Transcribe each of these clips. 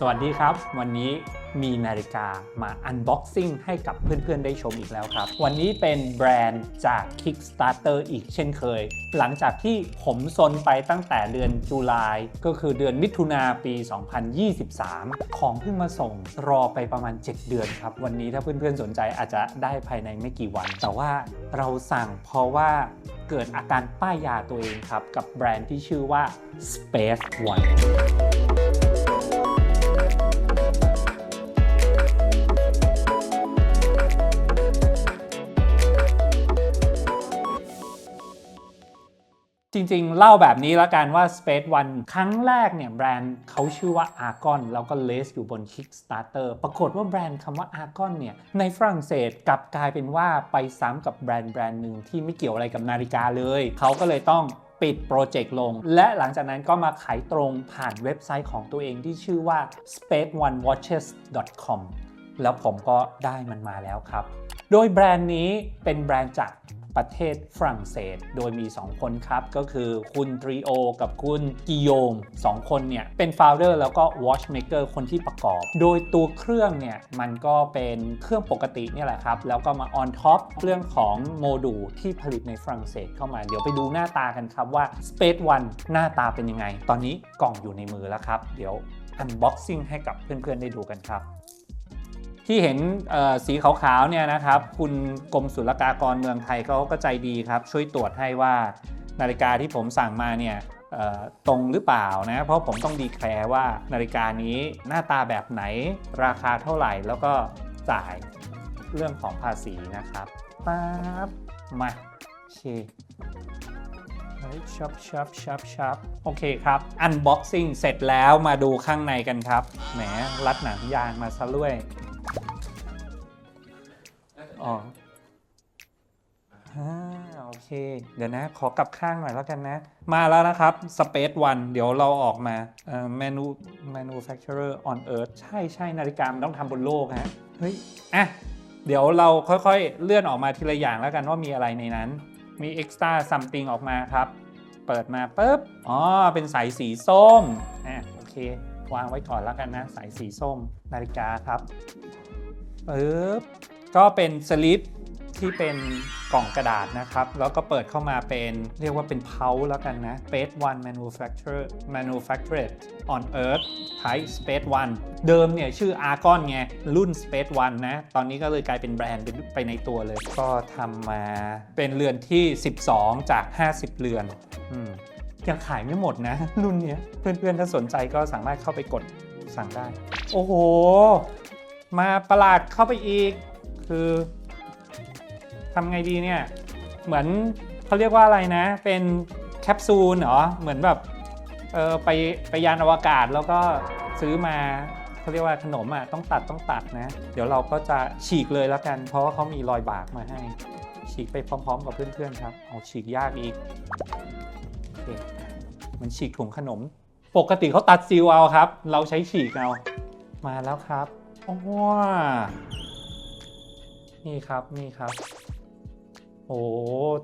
สวัสดีครับ วันนี้มีนาฬิกามาอันบ็อกซิ่งให้กับเพื่อนๆ ได้ชมอีกแล้วครับ วันนี้เป็นแบรนด์จาก Kickstarter อีกเช่นเคย หลังจากที่ผมซนไปตั้งแต่เดือนตุลาก็คือเดือนมิถุนาปี 2023 ของเพิ่งมาส่งรอไปประมาณ 7 เดือนครับ วันนี้ถ้าเพื่อนๆ สนใจอาจจะได้ภายในไม่กี่วัน แต่ว่าเราสั่งเพราะว่าเกิดอาการป้ายยาตัวเองครับ กับแบรนด์ที่ชื่อว่า Space One จริงๆ เล่าแบบนี้แล้วกันว่า Space One ครั้งแรกเนี่ยแบรนด์เขาชื่อว่า Argon แล้วก็เลสอยู่บน Kickstarter ปรากฏว่าแบรนด์คำว่า Argon เนี่ยในฝรั่งเศสกลับกลายเป็นว่าไปซ้ำกับแบรนด์แบรนด์หนึ่งที่ไม่เกี่ยวอะไรกับนาฬิกาเลย เขาก็เลยต้องปิดโปรเจกต์ลง และหลังจากนั้นก็มาขายตรงผ่านเว็บไซต์ของตัวเองที่ชื่อว่า spaceonewatches.com แล้วผมก็ได้มันมาแล้วครับ โดยแบรนด์นี้เป็นแบรนด์จาก ประเทศฝรั่งเศส โดยมี 2 คนครับ ก็คือคุณตรีโอ กับคุณกิโยม 2 คนเนี่ย เป็น founder แล้วก็ watchmaker คนที่ประกอบ โดยตัวเครื่องเนี่ย มันก็เป็นเครื่องปกติเนี่ยแหละครับ แล้วก็มา on top เรื่องของโมดูลที่ผลิตในฝรั่งเศสเข้ามา เดี๋ยวไปดูหน้าตากันครับว่า Space One หน้าตาเป็นยังไง ตอนนี้กล่องอยู่ในมือแล้วครับ เดี๋ยว unboxing ให้กับเพื่อนๆได้ดูกันครับ ที่เห็นสีขาวๆเนี่ยนะครับ คุณกรมศุลกากรเมืองไทยเขาก็ใจดีครับ ช่วยตรวจให้ว่านาฬิกาที่ผมสั่งมาเนี่ยตรงหรือเปล่านะ เพราะผมต้องดีแคลร์ว่านาฬิกานี้หน้าตาแบบไหนราคาเท่าไหร่แล้วก็จ่ายเรื่องของภาษีนะครับป๊าบมาโอเคชับชับชับชับโอเคครับ unboxing เสร็จแล้วมาดูข้างในกันครับแหมรัดหนังยางมาซะด้วย อ๋ออ่าโอเค เดี๋ยวนะ ขอกลับข้างหน่อยแล้วกันนะ มาแล้วนะครับ Space One เดี๋ยวเราออกมาเอ่อ manu manufacturer on earth ใช่ใช่นาฬิกามันต้องทำบนโลกฮะ เฮ้ย อะ เดี๋ยวเราค่อยๆ เลื่อนออกมาทีละอย่างแล้วกันว่ามีอะไรในนั้น มี extra something ออกมาครับ เปิดมาปุ๊บ อ๋อ เป็นสายสีส้ม อะ โอเค วางไว้ก่อนแล้วกันนะ สายสีส้มนาฬิกาครับปึ๊บ ก็เป็นสลิปที่เป็นกล่องกระดาษนะครับ แล้วก็เปิดเข้ามาเป็นเรียกว่าเป็นเพาแล้วกันนะ Space One Manufacturer Manufactured on Earth Type Space One เดิมเนี่ยชื่อ Argon ไง รุ่น Space One นะ ตอนนี้ก็เลยกลายเป็นแบรนด์ไปในตัวเลย ก็ทำมาเป็นเรือนที่ 12 จาก 50 เรือนอยังขายไม่หมดนะ รุ่นนี้เพื่อนๆ ถ้าสนใจก็สามารถเข้าไปกดสั่งได้ โอ้โห มาประหลาดเข้าไปอีก คือทำไงดีเนี่ย เหมือนเขาเรียกว่าอะไรนะ เป็นแคปซูลเหรอ เหมือนแบบเออไปไปยานอวกาศแล้วก็ซื้อมาเขาเรียกว่าขนมอะต้องตัดต้องตัดนะ เดี๋ยวเราก็จะฉีกเลยแล้วกัน เพราะว่าเขามีรอยบากมาให้ ฉีกไปพร้อมๆ กับเพื่อนๆครับเอาฉีกยากอีกโอเคมันฉีกถุงขนม ปกติเขาตัดซีลเอาครับ เราใช้ฉีกเอามาแล้วครับว้า นี่ครับนี่ครับ โอ้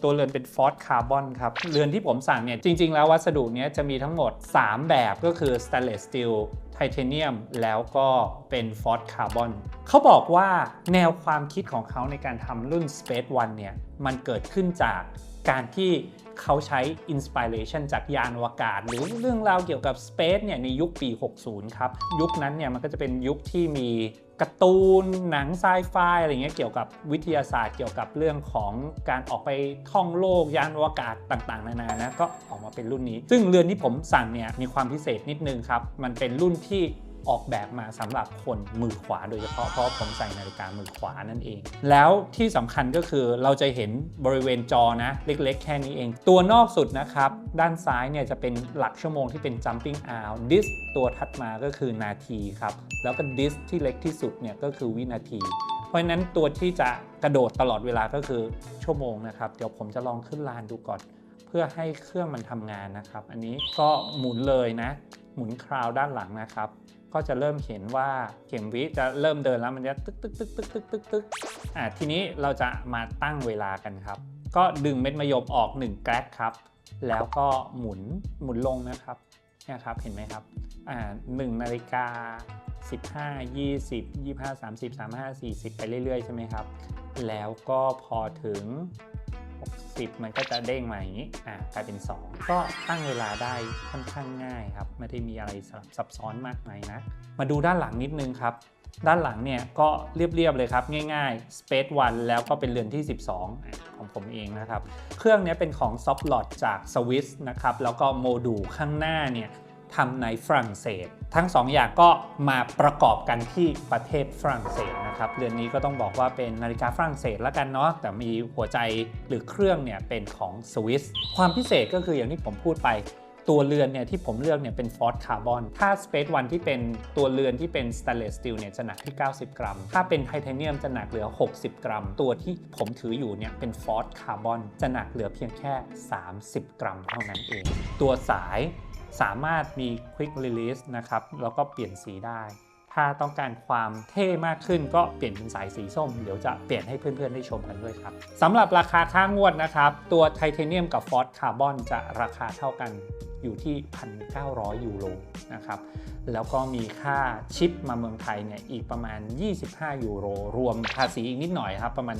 ตัวเรือนเป็นฟอสคาร์บอนครับ เรือนที่ผมสั่งเนี่ย จริง ๆ แล้ววัสดุเนี้ยจะมีทั้งหมด 3 แบบก็คือสแตนเลสสตีลไทเทเนียมแล้วก็เป็นฟอสคาร์บอนเขาบอกว่าแนวความคิดของเขาในการทำรุ่น Space One เนี่ย มันเกิดขึ้นจากการที่ เขาใช้อินสปิเรชันจากยานอวกาศ หรือเรื่องราวเกี่ยวกับ Space เนี่ยในยุคปี 60 ครับ ยุคนั้นเนี่ยมันก็จะเป็นยุคที่มีการ์ตูนหนังไซไฟอะไรเงี้ยเกี่ยวกับวิทยาศาสตร์เกี่ยวกับเรื่องของการออกไปท่องโลกยานอวกาศต่างๆ นานานะก็ออกมาเป็นรุ่นนี้ ซึ่งเรือนที่ผมสั่งเนี่ยมีความพิเศษนิดนึงครับ มันเป็นรุ่นที่ ออกแบบมาสำหรับคนมือขวาโดยเฉพาะเพราะผมใส่นาฬิกามือขวานั่นเอง แล้วที่สำคัญก็คือเราจะเห็นบริเวณจอนะเล็ก ๆ แค่นี้เอง ตัวนอกสุดนะครับ ด้านซ้ายเนี่ยจะเป็นหลักชั่วโมงที่เป็น jumping hour ดิสตัวถัดมาก็คือนาทีครับ แล้วก็ดิสที่เล็กที่สุดเนี่ยก็คือวินาทีเพราะฉะนั้นตัวที่จะกระโดดตลอดเวลาก็คือชั่วโมงนะครับ เดี๋ยวผมจะลองขึ้นลานดูก่อน เพื่อให้เครื่องมันทำงานนะครับ อันนี้ก็หมุนเลยนะ หมุนคราวด้านหลังนะครับ ก็จะเริ่มเห็นว่าเข็มวิจะเริ่มเดินแล้วมันจะตึกตึกตึกตึกตึกตึกตึกอ่าทีนี้เราจะมาตั้งเวลากันครับ ก็ดึงเม็ดมะยมออก1แกรกครับ แล้วก็หมุนหมุนลงนะครับเนี่ยครับเห็นไหมครับอ่าหนึ่งนาฬิกา15 20 25 30 35 40 ไปเรื่อยๆ ใช่ไหมครับ แล้วก็พอถึง 60มันก็จะเด้งมาอย่างนี้อ่ากลายเป็น 2 ก็ตั้งเวลาได้ค่อนข้างง่ายครับ ไม่ได้มีอะไรซับซ้อนมากมายนะ มาดูด้านหลังนิดนึงครับด้านหลังเนี่ยก็เรียบๆเลยครับ ง่ายๆ Space One แล้วก็เป็นเรือนที่ 12อะของผมเองนะครับ เครื่องนี้เป็นของ s o f t l o t จากสวิสนะครับ แล้วก็โมดูลข้างหน้าเนี่ยทำในฝรั่งเศส ทั้ง2ออย่างก็มาประกอบกันที่ประเทศฝรั่งเศสนะครับเรือนนี้ก็ต้องบอกว่าเป็นนาฬิกาฝรั่งเศสแล้วกันเนาะแต่มีหัวใจหรือเครื่องเนี่ยเป็นของสวิสความพิเศษก็คืออย่างที่ผมพูดไปตัวเรือนเนี่ยที่ผมเลือกเนี่ยเป็นฟอร์ c คาร์บอน ถ้า Space One ที่เป็นตัวเรือนที่เป็น Stainless Steel เนี่ยจะหนักที่ 90 กรัม ถ้าเป็นไทเทเนียมจะหนักเหลือ 60 กรัม ตัวที่ผมถืออยู่เนี่ยเป็นฟอร์ c คาร์บอนจะหนักเหลือเพียงแค่ 30 กรัมเท่านั้นเอง ตัวสาย สามารถมี Quick Release นะครับ แล้วก็เปลี่ยนสีได้ ถ้าต้องการความเท่มากขึ้นก็เปลี่ยนเป็นสายสีส้ม เดี๋ยวจะเปลี่ยนให้เพื่อนๆได้ชมกันด้วยครับสำหรับราคาค่างวดนะครับ ตัวไทเทเนียมกับฟอสคาร์บอนจะราคาเท่ากันอยู่ที่ 1,900 ยูโรนะครับ แล้วก็มีค่าชิปมาเมืองไทยเนี่ยอีกประมาณ 25 ยูโร รวมภาษีอีกนิดหน่อยครับ ประมาณ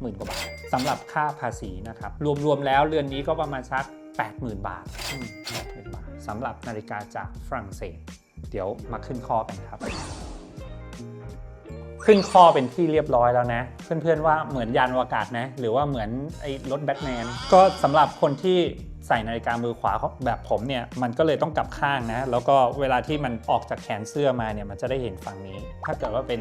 หมื่นกว่าบาทสำหรับค่าภาษีนะครับ รวมๆแล้วเรือนนี้ก็ประมาณสัก 80,000 บาท80,000บาทสำหรับนาฬิกาจากฝรั่งเศส เดี๋ยวมาขึ้นข้อกันครับ ขึ้นข้อเป็นที่เรียบร้อยแล้วนะ เพื่อนๆว่าเหมือนยานอวกาศนะ หรือว่าเหมือนไอ้รถแบทแมน ก็สำหรับคนที่ใส่นาฬิกามือขวาแบบผมเนี่ย มันก็เลยต้องกลับข้างนะ แล้วก็เวลาที่มันออกจากแขนเสื้อมาเนี่ย มันจะได้เห็นฝั่งนี้ ถ้าเกิดว่าเป็น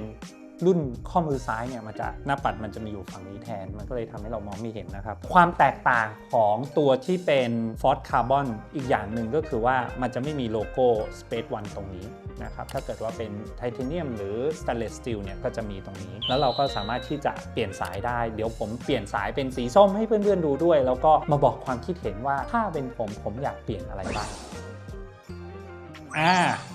รุ่นข้อมือซ้ายเนี่ยมันจะหน้าปัดมันจะมีอยู่ฝั่งนี้แทน มันก็เลยทำให้เรามองไม่เห็นนะครับ ความแตกต่างของตัวที่เป็นฟอสคาร์บอนอีกอย่างหนึ่งก็คือว่ามันจะไม่มีโลโก้ Space One ตรงนี้นะครับถ้าเกิดว่าเป็นไทเทเนียมหรือ Stainless Steel เนี่ยก็จะมีตรงนี้ แล้วเราก็สามารถที่จะเปลี่ยนสายได้ เดี๋ยวผมเปลี่ยนสายเป็นสีส้มให้เพื่อนๆดูด้วย แล้วก็มาบอกความคิดเห็นว่าถ้าเป็นผมผมอยากเปลี่ยนอะไรบ้างอ่า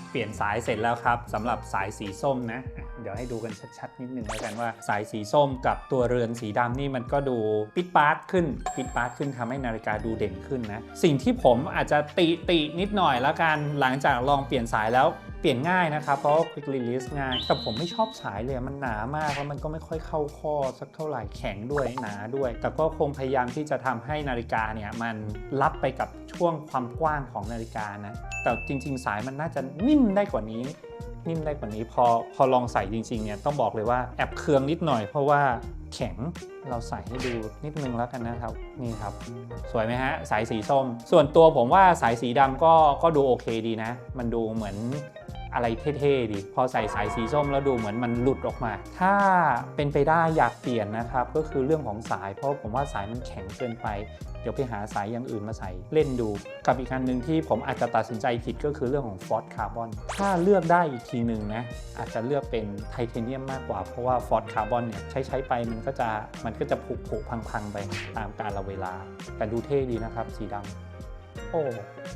เปลี่ยนสายเสร็จแล้วครับสำหรับสายสีส้มนะอะ เดี๋ยวให้ดูกันชัดๆ นิดนึงแล้วกันว่าสายสีส้มกับตัวเรือนสีดำนี่มันก็ดูปิดปาร์ตขึ้นปิดปาร์ตขึ้นทำให้นาฬิกาดูเด่นขึ้นนะ สิ่งที่ผมอาจจะติตินิดหน่อยแล้วกันหลังจากลองเปลี่ยนสายแล้วเปลี่ยนง่ายนะครับ เพราะว่า quick release ง่าย แต่ผมไม่ชอบสายเลยมันหนามากแล้วมันก็ไม่ค่อยเข้าข้อสักเท่าไหร่แข็งด้วยหนาด้วย แต่ก็คงพยายามที่จะทำให้นาฬิกาเนี่ยมันรับไปกับช่วงความกว้างของนาฬิกานะแต่จริง ๆ สายมันน่าจะนิ่มได้กว่านี้ นิ่มได้กว่านี้พอพอลองใส่จริงๆเนี่ยต้องบอกเลยว่าแอบเคืองนิดหน่อยเพราะว่าแข็งเราใส่ให้ดูนิดนึงแล้วกันนะครับ นี่ครับ สวยไหมฮะ สายสีส้ม ส่วนตัวผมว่าสายสีดำก็ก็ดูโอเคดีนะ มันดูเหมือน อะไรเท่ๆดี พอใส่สายสีส้มแล้วดูเหมือนมันหลุดออกมา ถ้าเป็นไปได้อยากเปลี่ยนนะครับ ก็คือเรื่องของสายเพราะผมว่าสายมันแข็งเกินไป เดี๋ยวไปหาสายอย่างอื่นมาใส่เล่นดู กับอีกอันหนึ่งที่ผมอาจจะตัดสินใจผิดก็คือเรื่องของฟอสคาร์บอนถ้าเลือกได้อีกทีหนึ่งนะอาจจะเลือกเป็นไทเทเนียมมากกว่า เพราะว่าฟอสคาร์บอนเนี่ยใช้ใช้ไปมันก็จะมันก็จะผุผุพังพังๆไปตามกาลเวลา แต่ดูเท่ดีนะครับ สีดำ โอ้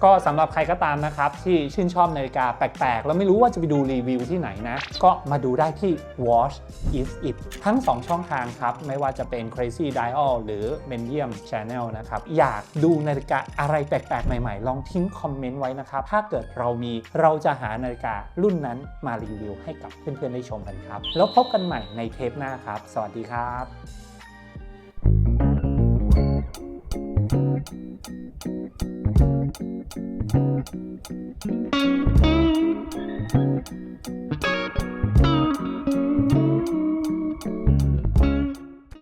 ก็สำหรับใครก็ตามนะครับ ที่ชื่นชอบนาฬิกาแปลกๆ แล้วไม่รู้ว่าจะไปดูรีวิวที่ไหนนะ ก็มาดูได้ที่ Watch is it ทั้ง 2 ช่องทางครับ ไม่ว่าจะเป็น Crazy Dial หรือ Medium Channel นะครับ อยากดูนาฬิกาอะไรแปลกๆ ใหม่ๆ ลองทิ้งคอมเมนต์ไว้นะครับ ถ้าเกิดเรามีเราจะหานาฬิการุ่นนั้นมารีวิวให้กับเพื่อนๆได้ชมกันครับ แล้วพบกันใหม่ในเทปหน้าครับ สวัสดีครับ thank you